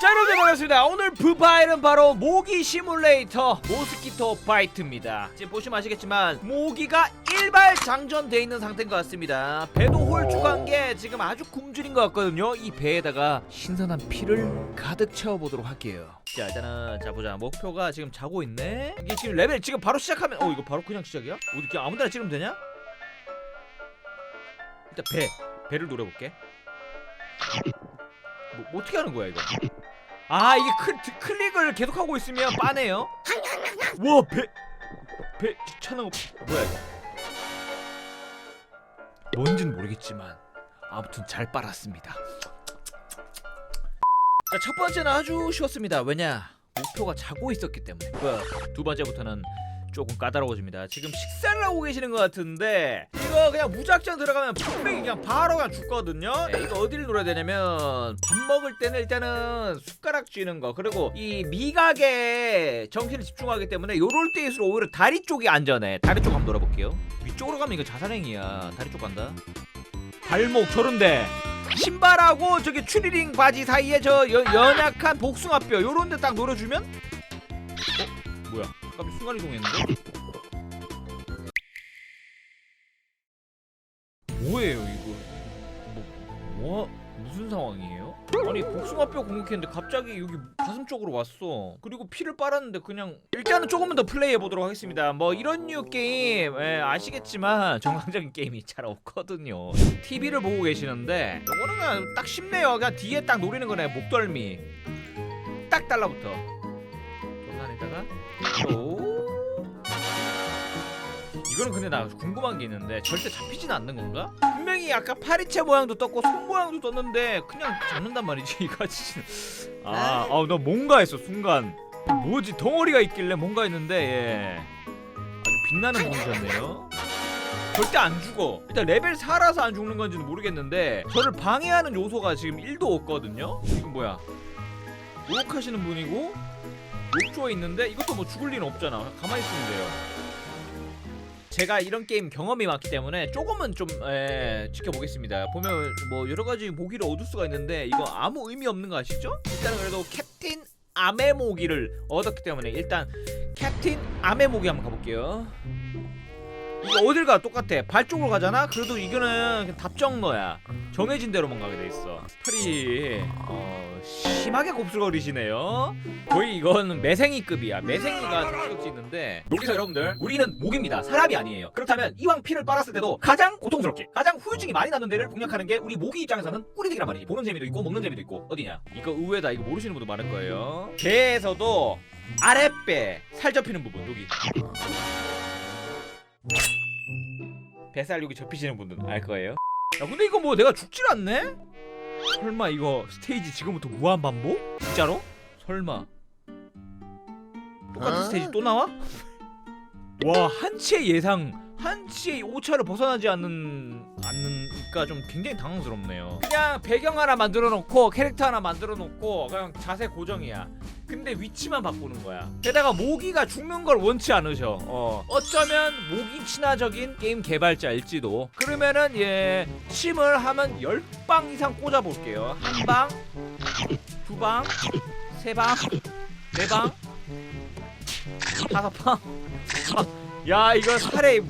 자 여러분 반갑습니다. 오늘 부파일은 바로 모기 시뮬레이터 모스키토 파이트입니다. 지금 보시면 아시겠지만 모기가 일발 장전돼 있는 상태인 것 같습니다. 배도 홀쭉한 게 지금 아주 굶주린 것 같거든요. 이 배에다가 신선한 피를 가득 채워보도록 할게요. 자 일단은 자 보자. 목표가 지금 자고 있네. 이게 지금 레벨 지금 바로 시작하면 어 이거 바로 그냥 시작이야? 어디 그냥 아무데나 찍으면 되냐? 일단 배 배를 노려볼게. 뭐, 뭐 어떻게 하는 거야 이거 아 이게 클, 클릭을 계속하고 있으면 빠네요. 와배 배 차는 거 뭐야 이거? 뭔진 모르겠지만 아무튼 잘 빨았습니다. 자, 첫 번째는 아주 쉬웠습니다. 왜냐? 목표가 자고 있었기 때문에. 그, 두 번째부터는 조금 까다로워집니다. 지금 식사를 하고 계시는 것 같은데 이거 그냥 무작정 들어가면 분명히 그냥 바로 그냥 죽거든요. 네, 이거 어디를 노려야 되냐면 밥 먹을 때는 일단은 숟가락 쥐는 거 그리고 이 미각에 정신을 집중하기 때문에 요럴 때일수록 오히려 다리 쪽이 안전해. 다리 쪽 한번 놀아볼게요. 위쪽으로 가면 이거 자살행위야. 다리 쪽 간다. 발목 저런데. 신발하고 저기 추리링 바지 사이에 저 여- 연약한 복숭아뼈 요런 데 딱 노려주면? 어? 뭐야 갑자기 순간이동했는데? 뭐예요 이거? 뭐, 뭐 무슨 상황이에요? 아니 복숭아뼈 공격했는데 갑자기 여기 가슴 쪽으로 왔어. 그리고 피를 빨았는데 그냥 일단은 조금만 더 플레이해 보도록 하겠습니다. 뭐 이런 류 게임 예, 아시겠지만 정상적인 게임이 잘 없거든요. TV를 보고 계시는데 이거는 그냥 딱 쉽네요. 그냥 뒤에 딱 노리는 거네 목덜미. 딱 달라붙어 전산에다가 오. 이거는 근데 나 궁금한 게 있는데 절대 잡히진 않는 건가? 분명히 아까 파리채 모양도 떴고 손 모양도 떴는데 그냥 잡는단 말이지 이거 진짜 아아나 뭔가 했어 순간. 뭐지? 덩어리가 있길래 뭔가 했는데 예. 아주 빛나는 분이셨네요. 절대 안 죽어. 일단 레벨 4라서 안 죽는 건지는 모르겠는데 저를 방해하는 요소가 지금 1도 없거든요? 이건 뭐야? 욕하시는 분이고 욕조에 있는데 이것도 뭐 죽을 리는 없잖아 가만히 있으면 돼요 제가 이런 게임 경험이 많기 때문에 조금은 좀 에, 지켜보겠습니다. 보면 뭐 여러 가지 모기를 얻을 수가 있는데 이거 아무 의미 없는 거 아시죠? 일단은 그래도 캡틴 아메 모기를 얻었기 때문에 일단 캡틴 아메 모기 한번 가볼게요. 이거 어딜 가 똑같아. 발 쪽으로 가잖아? 그래도 이거는 답정너야. 정해진 대로만 가게 돼 있어. 털이 어 심하게 곱슬거리시네요. 거의 이건 매생이급이야. 매생이가 족지있는데. 여기서 여러분들 우리는 모기입니다. 사람이 아니에요. 그렇다면 이왕 피를 빨았을 때도 가장 고통스럽게 가장 후유증이 많이 나는 데를 공략하는 게 우리 모기 입장에서는 꿀이득이란 말이지. 보는 재미도 있고 먹는 재미도 있고. 어디냐? 이거 의외다. 이거 모르시는 분도 많을 거예요. 개에서도 아랫배 살 접히는 부분 여기 뱃살 여기 접히시는 분들은 알 거예요. 야 근데 이거 뭐 내가 죽질 않네? 설마 이거 스테이지 지금부터 무한 반복? 진짜로? 설마 똑같은 어? 스테이지 또 나와? 와 한치의 예상 한치의 오차를 벗어나지 않는 않는니까 좀 굉장히 당황스럽네요. 그냥 배경 하나 만들어 놓고 캐릭터 하나 만들어 놓고 그냥 자세 고정이야. 근데 위치만 바꾸는 거야. 게다가 모기가 죽는 걸 원치 않으셔. 어. 어쩌면 모기 친화적인 게임 개발자일지도. 그러면은 예 침을 하면 10방 이상 꽂아 볼게요. 한 방, 두 방, 세 방, 네 방, 다섯 방. 야 이거 살에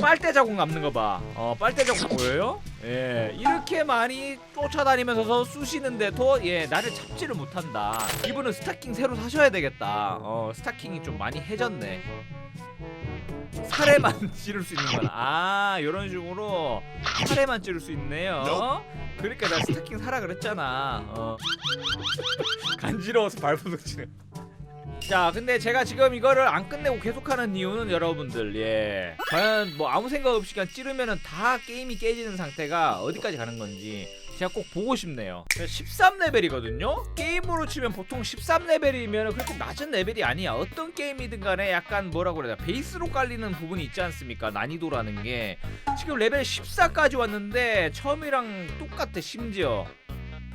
빨대 자국 남는 거 봐. 어 빨대 자국 보여요? 예 이렇게 많이 쫓아다니면서 쑤시는데도 예 나를 잡지를 못한다. 이분은 스타킹 새로 사셔야 되겠다. 어 스타킹이 좀 많이 해졌네. 살에만 찌를 수 있는 거나 아 이런 식으로 살에만 찌를 수 있네요. 그러니까 나 스타킹 사라 그랬잖아. 어. 간지러워서 발부둥 치네. 자 근데 제가 지금 이거를 안 끝내고 계속하는 이유는 여러분들 예. 과연 뭐 아무 생각 없이 그냥 찌르면은 다 게임이 깨지는 상태가 어디까지 가는 건지 제가 꼭 보고 싶네요. 13레벨이거든요? 게임으로 치면 보통 13레벨이면 그렇게 낮은 레벨이 아니야. 어떤 게임이든 간에 약간 뭐라고 그래야 되나 베이스로 깔리는 부분이 있지 않습니까? 난이도라는 게. 지금 레벨 14까지 왔는데 처음이랑 똑같아 심지어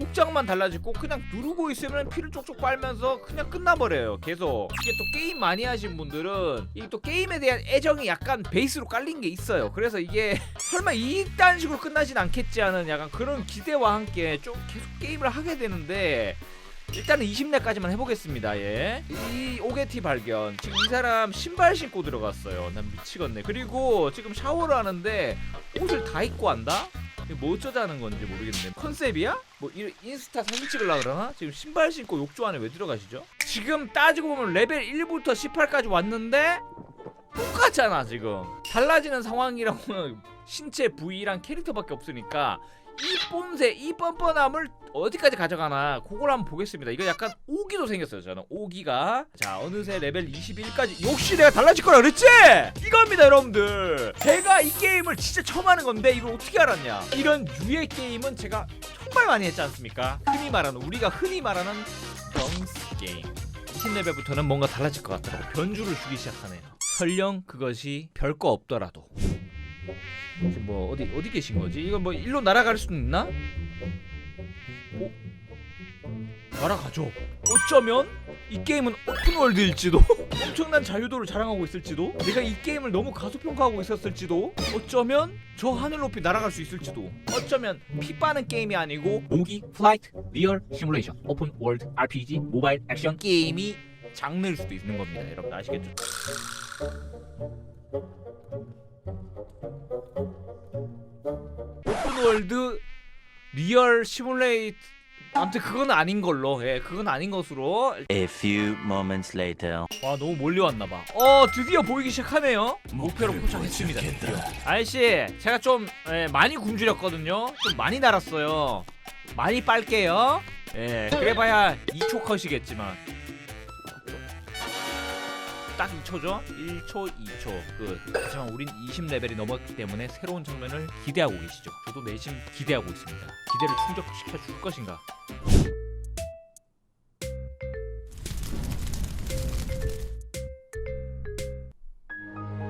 복장만 달라지고 그냥 누르고 있으면 피를 쪽쪽 빨면서 그냥 끝나버려요 계속 이게 또 게임 많이 하신 분들은 이 또 게임에 대한 애정이 약간 베이스로 깔린 게 있어요 그래서 이게 설마 이딴 식으로 끝나진 않겠지 하는 약간 그런 기대와 함께 좀 계속 게임을 하게 되는데 일단은 20렙까지만 해보겠습니다. 예. 이 오게티 발견. 지금 이 사람 신발 신고 들어갔어요. 난 미치겠네. 그리고 지금 샤워를 하는데 옷을 다 입고 한다? 뭐 어쩌자는 건지 모르겠네. 컨셉이야? 뭐 이- 인스타 사진 찍으려 그러나? 지금 신발 신고 욕조 안에 왜 들어가시죠? 지금 따지고 보면 레벨 1부터 18까지 왔는데 똑같잖아 지금. 달라지는 상황이라고는 신체 부위랑 캐릭터밖에 없으니까 이 뽐새 이 뻔뻔함을 어디까지 가져가나 그걸 한번 보겠습니다. 이거 약간 오기도 생겼어요 저는. 오기가. 자 어느새 레벨 21까지. 역시 내가 달라질 거라 그랬지? 이겁니다 여러분들. 제가 이 게임을 진짜 처음 하는 건데 이걸 어떻게 알았냐? 이런 유의 게임은 제가 정말 많이 했지 않습니까? 흔히 말하는 우리가 흔히 말하는 덩스 게임. 20레벨부터는 뭔가 달라질 것 같더라고. 변주를 주기 시작하네요. 설령 그것이 별거 없더라도 지금 뭐 어디 어디 계신 거지? 이거 뭐 일로 날아갈 수는 있나? 오? 날아가죠. 어쩌면 이 게임은 오픈월드일지도 엄청난 자유도를 자랑하고 있을지도 내가 이 게임을 너무 가소평가하고 있었을지도 어쩌면 저 하늘 높이 날아갈 수 있을지도 어쩌면 피 빠는 게임이 아니고 모기, 플라이트, 리얼 시뮬레이션, 오픈 월드, RPG, 모바일 액션 게임이 장르일 수도 있는 겁니다. 여러분 아시겠죠? 오픈월드 리얼 시뮬레이트 아무튼 그건 아닌 걸로. 예 그건 아닌 것으로. A few moments later. 와 너무 멀리 왔나 봐 어 드디어 보이기 시작하네요. 목표로 포착했습니다 드디어. 아저씨 제가 좀 예, 많이 굶주렸거든요. 좀 많이 날았어요. 많이 빨게요. 예 그래봐야 2초 컷이겠지만 딱 2초죠 1초 2초 끝 하지만 우린 20레벨이 넘었기 때문에 새로운 장면을 기대하고 계시죠 저도 내심 기대하고 있습니다 기대를 충족시켜 줄 것인가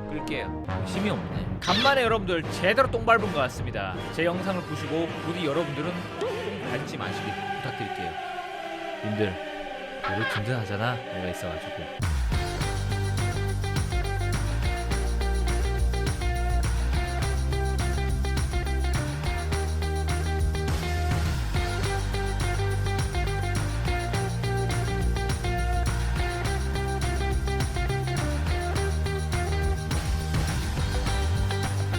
끌게요. 힘이 없네. 간만에 여러분들 제대로 똥 밟은 것 같습니다. 제 영상을 보시고 부디 여러분들은 똥 밟지 마시길 부탁드릴게요. 님들 우리 든든하잖아. 내가 있어가지고.